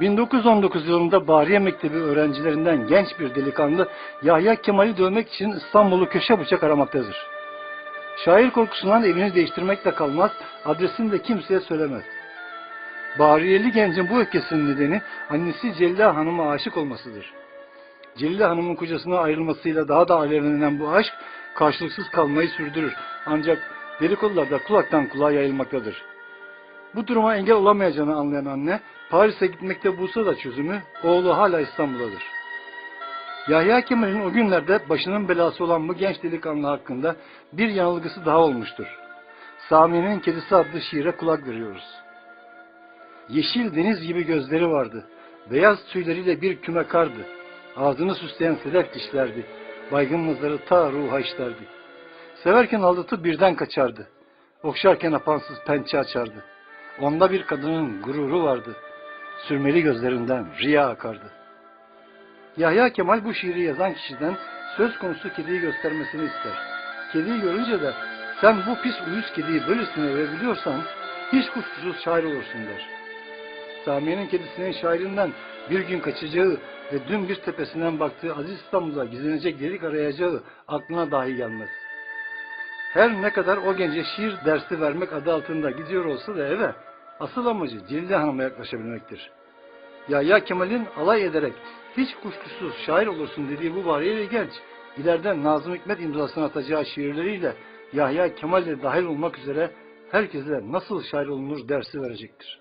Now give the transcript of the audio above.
1919 yılında Bahriye Mektebi öğrencilerinden genç bir delikanlı Yahya Kemal'i dövmek için İstanbul'u köşe bıçak aramaktadır. Şair korkusundan evini değiştirmekle kalmaz, adresini de kimseye söylemez. Bahriyeli gencin bu öfkesinin nedeni annesi Celile Hanım'a aşık olmasıdır. Celile Hanım'ın kocasına ayrılmasıyla daha da alevlenen bu aşk karşılıksız kalmayı sürdürür. Ancak delikodularda kulaktan kulağa yayılmaktadır. Bu duruma engel olamayacağını anlayan anne, Paris'e gitmekte bulsa da çözümü, oğlu hala İstanbul'dadır. Yahya Kemal'in o günlerde başının belası olan bu genç delikanlı hakkında bir yanılgısı daha olmuştur. Sami'nin Kedisi adlı şiire kulak veriyoruz. Yeşil deniz gibi gözleri vardı. Beyaz tüyleriyle bir küme kardı. Ağzını süsleyen sedef dişlerdi. Baygın mızları ta ruha işlerdi. Severken aldatıp birden kaçardı. Okşarken apansız pençe açardı. Onda bir kadının gururu vardı. Sürmeli gözlerinden riya akardı. Yahya Kemal bu şiiri yazan kişiden söz konusu kediyi göstermesini ister. Kediyi görünce de sen bu pis uyuz kediyi böylesine övebiliyorsan hiç kuşkusuz şair olursun der. Samiye'nin kedisinin şairinden bir gün kaçacağı ve dün bir tepesinden baktığı Aziz İstanbul'da gizlenecek delik arayacağı aklına dahi gelmez. Her ne kadar o gence şiir dersi vermek adı altında gidiyor olsa da eve, asıl amacı Celile Hanım'a yaklaşabilmektir. Yahya Kemal'in alay ederek hiç kuşkusuz şair olursun dediği bu bariyeli genç, ileride Nazım Hikmet imzasını atacağı şiirleriyle Yahya Kemal de dahil olmak üzere herkese nasıl şair olunur dersi verecektir.